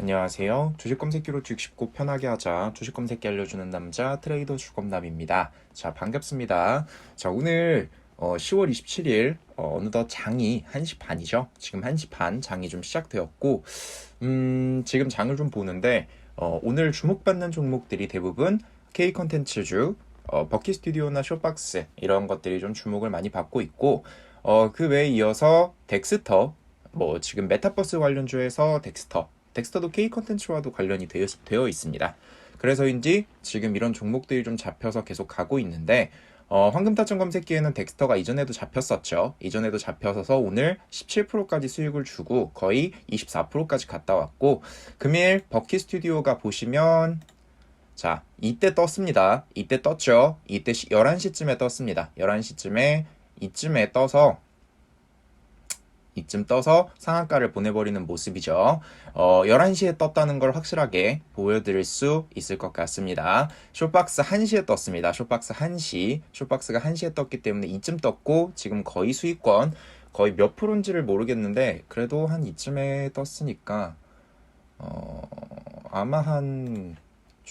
안녕하세요. 주식 검색기로 주식 쉽고 편하게 하자. 주식 검색기 알려주는 남자 트레이더 주검남입니다. 자, 반갑습니다. 자, 오늘 어, 10월 27일 어, 어느덧 장이 1시 반이죠. 지금 1시 반 장이 좀 시작되었고 음, 지금 장을 좀 보는데 어, 오늘 주목받는 종목들이 대부분 K 컨텐츠주, 어, 버키 스튜디오나 쇼박스 이런 것들이 좀 주목을 많이 받고 있고 어, 그 외에 이어서 덱스터 뭐 지금 메타버스 관련주에서 덱스터 덱스터도 K 컨텐츠와도 관련이 되어, 되어 있습니다. 그래서인지 지금 이런 종목들이 좀 잡혀서 계속 가고 있는데 어, 황금타점 검색기에는 덱스터가 이전에도 잡혔었죠. 이전에도 잡혀서 오늘 17%까지 수익을 주고 거의 24%까지 갔다 왔고 금일 버키 스튜디오가 보시면 자 이때 떴습니다. 이때 떴죠. 이때 11시쯤에 떴습니다. 11시쯤에 이쯤에 떠서 이쯤 떠서 상한가를 보내버리는 모습이죠. 어, 11시에 떴다는 걸 확실하게 보여드릴 수 있을 것 같습니다. 쇼박스 1시에 떴습니다. 쇼박스 1시. 쇼박스가 1시에 떴기 때문에 이쯤 떴고, 지금 거의 수익권, 거의 몇 프로인지를 모르겠는데, 그래도 한 이쯤에 떴으니까, 어, 아마 한,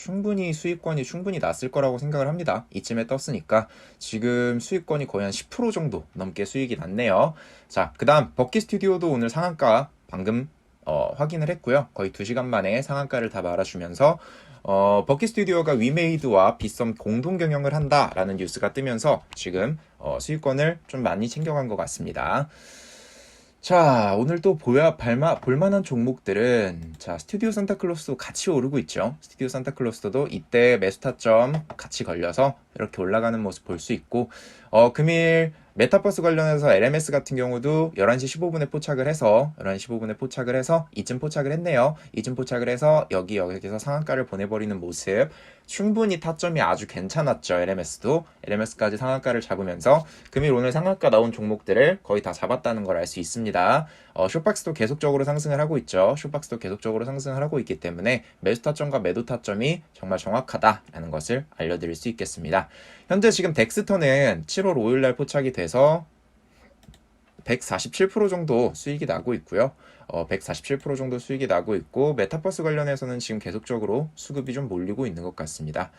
충분히 수익권이 충분히 났을 거라고 생각을 합니다. 이쯤에 떴으니까 지금 수익권이 거의 한 10% 정도 넘게 수익이 났네요. 자, 그 다음 버키 스튜디오도 오늘 상한가 방금 어, 확인을 했고요. 거의 2시간 만에 상한가를 다 말아주면서 어, 버키 스튜디오가 위메이드와 빗썸 공동 경영을 한다라는 뉴스가 뜨면서 지금 어, 수익권을 좀 많이 챙겨간 것 같습니다. 자, 오늘 또 보야 발마, 볼만한 종목들은 자, 스튜디오 산타클로스도 같이 오르고 있죠. 스튜디오 산타클로스도 이때 매수 타점 같이 걸려서 이렇게 올라가는 모습 볼 수 있고 어, 금일 메타버스 관련해서 LMS 같은 경우도 11시 15분에 포착을 해서 11시 15분에 포착을 해서 이쯤 포착을 했네요. 이쯤 포착을 해서 여기 여기서 상한가를 보내버리는 모습 충분히 타점이 아주 괜찮았죠. LMS도 LMS까지 상한가를 잡으면서 금일 오늘 상한가 나온 종목들을 거의 다 잡았다는 걸 알 수 있습니다. 어, 쇼박스도 계속적으로 상승을 하고 있죠. 쇼박스도 계속적으로 상승을 하고 있기 때문에 매수 타점과 매도 타점이 정말 정확하다라는 것을 알려드릴 수 있겠습니다. 현재 지금 덱스터는 7월 5일 날 포착이 돼서 147% 정도 수익이 나고 있고요. 어, 147% 정도 수익이 나고 있고 메타버스 관련해서는 지금 계속적으로 수급이 좀 몰리고 있는 것 같습니다.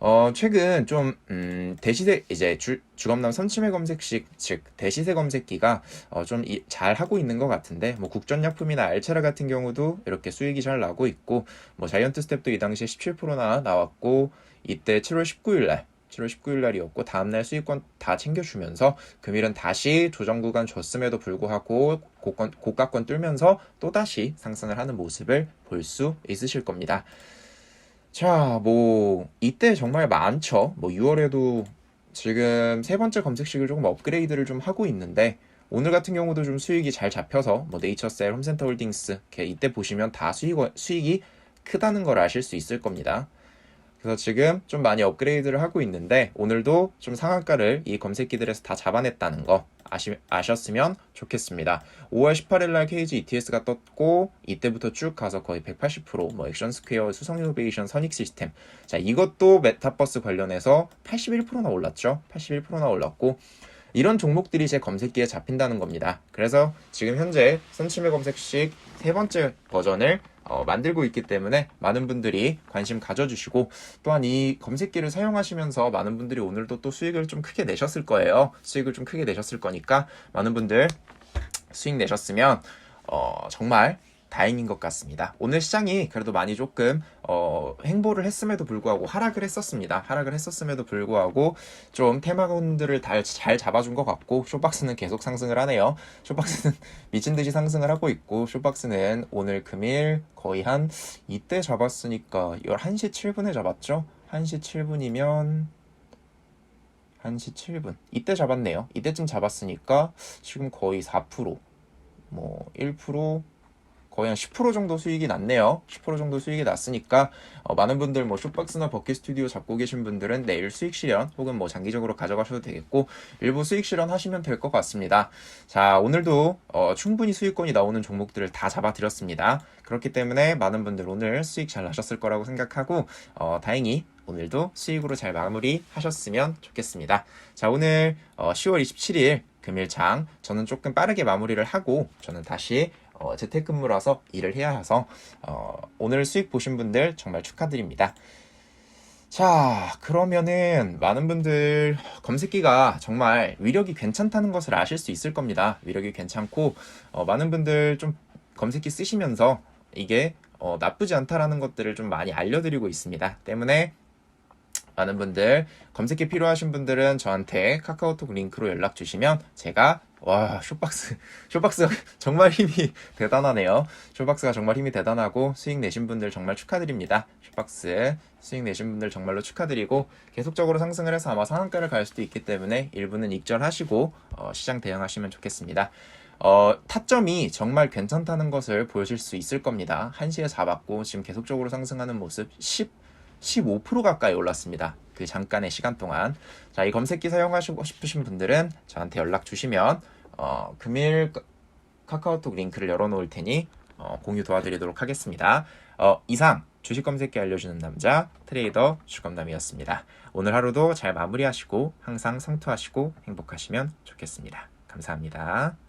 어, 최근 좀, 음, 대시세, 이제 주, 주검남 선침해 검색식, 즉, 대시세 검색기가, 어, 좀 잘 하고 있는 것 같은데, 뭐, 국전약품이나 알체라 같은 경우도 이렇게 수익이 잘 나고 있고, 뭐, 자이언트 스텝도 이 당시에 17%나 나왔고, 이때 7월 19일 날, 7월 19일 날이었고 다음날 수익권 다 챙겨주면서 금일은 다시 조정 구간 줬음에도 불구하고 고권, 고가권 뚫면서 또다시 상승을 하는 모습을 볼 수 있으실 겁니다. 자, 뭐 이때 정말 많죠. 뭐 6월에도 지금 세 번째 검색식을 조금 업그레이드를 좀 하고 있는데 오늘 같은 경우도 좀 수익이 잘 잡혀서 뭐 네이처셀, 홈센터 홀딩스 이렇게 이때 보시면 다 수익 수익이 크다는 걸 아실 수 있을 겁니다. 그래서 지금 좀 많이 업그레이드를 하고 있는데 오늘도 좀 상한가를 이 검색기들에서 다 잡아냈다는 거 아시, 아셨으면 좋겠습니다. 5월 18일 날 KG ETS가 떴고 이때부터 쭉 가서 거의 180%뭐 액션 스퀘어, 수성 이노베이션, 선익 시스템 자 이것도 메타버스 관련해서 81%나 올랐죠. 81%나 올랐고 이런 종목들이 제 검색기에 잡힌다는 겁니다. 그래서 지금 현재 선침의 검색식 세 번째 버전을 어, 만들고 있기 때문에 많은 분들이 관심 가져주시고 또한 이 검색기를 사용하시면서 많은 분들이 오늘도 또 수익을 좀 크게 내셨을 거예요. 수익을 좀 크게 내셨을 거니까 많은 분들 수익 내셨으면 어, 정말 다행인 것 같습니다. 오늘 시장이 그래도 많이 조금 어, 행보를 했음에도 불구하고 하락을 했었습니다. 하락을 했었음에도 불구하고 좀 테마군들을 잘, 잘 잡아준 것 같고 쇼박스는 계속 상승을 하네요. 쇼박스는 미친 듯이 상승을 하고 있고 쇼박스는 오늘 금일 거의 한 이때 잡았으니까 11시 7분에 잡았죠? 1시 7분이면 1시 7분 이때 잡았네요. 이때쯤 잡았으니까 지금 거의 4%뭐 1% 거의 한 10% 정도 수익이 났네요. 10% 정도 수익이 났으니까 어, 많은 분들 뭐 쇼박스나 버킷 스튜디오 잡고 계신 분들은 내일 수익 실현 혹은 뭐 장기적으로 가져가셔도 되겠고 일부 수익 실현 하시면 될 것 같습니다. 자 오늘도 어, 충분히 수익권이 나오는 종목들을 다 잡아드렸습니다. 그렇기 때문에 많은 분들 오늘 수익 잘 나셨을 거라고 생각하고 어, 다행히 오늘도 수익으로 잘 마무리 하셨으면 좋겠습니다. 자 오늘 어, 10월 27일 금일장 저는 조금 빠르게 마무리를 하고 저는 다시 어, 재택근무라서 일을 해야 해서 어, 오늘 수익 보신 분들 정말 축하드립니다. 자, 그러면은 많은 분들 검색기가 정말 위력이 괜찮다는 것을 아실 수 있을 겁니다. 위력이 괜찮고 어, 많은 분들 좀 검색기 쓰시면서 이게 어, 나쁘지 않다라는 것들을 좀 많이 알려드리고 있습니다. 때문에 많은 분들 검색기 필요하신 분들은 저한테 카카오톡 링크로 연락 주시면 제가 와 쇼박스 쇼박스가 정말 힘이 대단하네요. 쇼박스가 정말 힘이 대단하고 수익 내신 분들 정말 축하드립니다. 쇼박스 수익 내신 분들 정말로 축하드리고 계속적으로 상승을 해서 아마 상한가를 갈 수도 있기 때문에 일부는 익절하시고 어, 시장 대응하시면 좋겠습니다. 어, 타점이 정말 괜찮다는 것을 보여줄 수 있을 겁니다. 1시에 4받고 지금 계속적으로 상승하는 모습 10 15% 가까이 올랐습니다. 그 잠깐의 시간 동안. 자, 이 검색기 사용하시고 싶으신 분들은 저한테 연락 주시면, 어, 금일 카- 카카오톡 링크를 열어놓을 테니, 어, 공유 도와드리도록 하겠습니다. 어, 이상 주식 검색기 알려주는 남자 트레이더 주검남이었습니다. 오늘 하루도 잘 마무리하시고, 항상 성투하시고 행복하시면 좋겠습니다. 감사합니다.